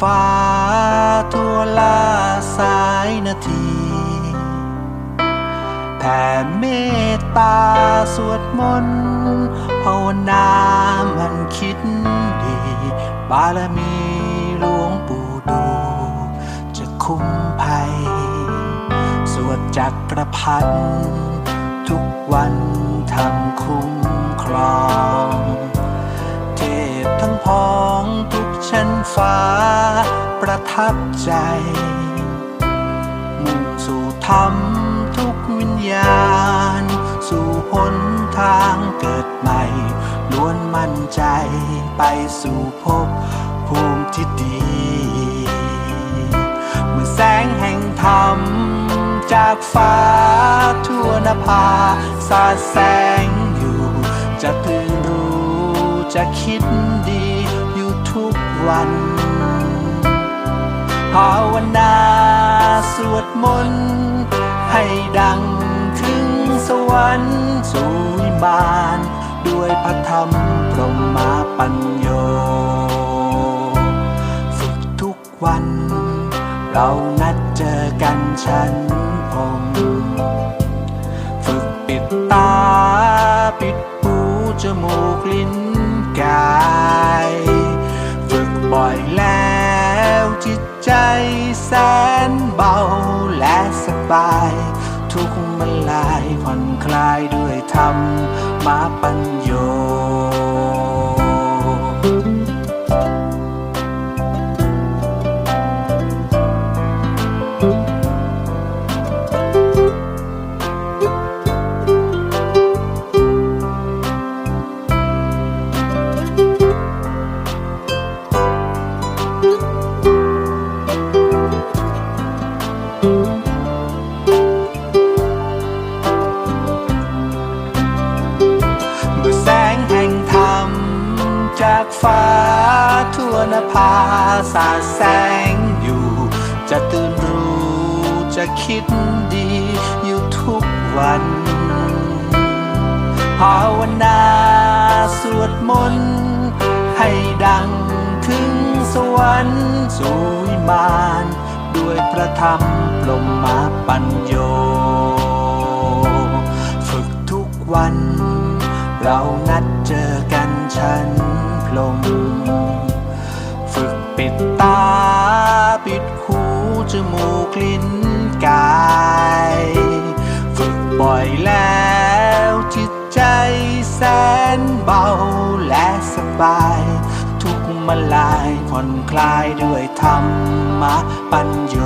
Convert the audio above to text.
ฟ้าทั่วลาสายนาทีแผ่เมตตาสวดมนต์ภาวนามันคิดดี บารมีหลวงปู่ดูจะคุ้มภัย สวดจักรพันทุกวันทำคุ้มครอง เทพทั้งพ้องทุกชั้นฟ้า ทับใจ มุ่งสู่ธรรมทุกวิญญาณ สู่หนทางเกิดใหม่ ล้วนมั่นใจไปสู่ภพภูมิที่ดี เมื่อแสงแห่งธรรม จากฟ้าทั่วนภา สาดแสงอยู่ จะตื่นรู้จะคิดดีอยู่ทุกวัน ภาวนาสวดมนต์ให้ดังถึงสวรรค์สู่วิมานด้วยพระธรรมพรหมาปัญโยฝึกทุกวัน เรานัดเจอกันฉันผม ฝึกปิดตาปิดหูจมูกลิ้นกาย ม ฟ้าทั่วนภาสาแสงอยู่ จะตื่นรู้จะคิดดีอยู่ทุกวันภาวนาสวดมนต์ให้ดังถึงสวรรค์สู่วิมานด้วยพระธรรมปลมมาปัญโย ฝึกทุกวัน เรานัดเจอกันฉัน ลม ฝึกปิดตา ปิดหูจมูกลิ้นกาย ฝึกบ่อยแล้วจิตใจแสนเบาและสบาย ทุกมาลายผ่อนคลายด้วยธรรมะปัญโย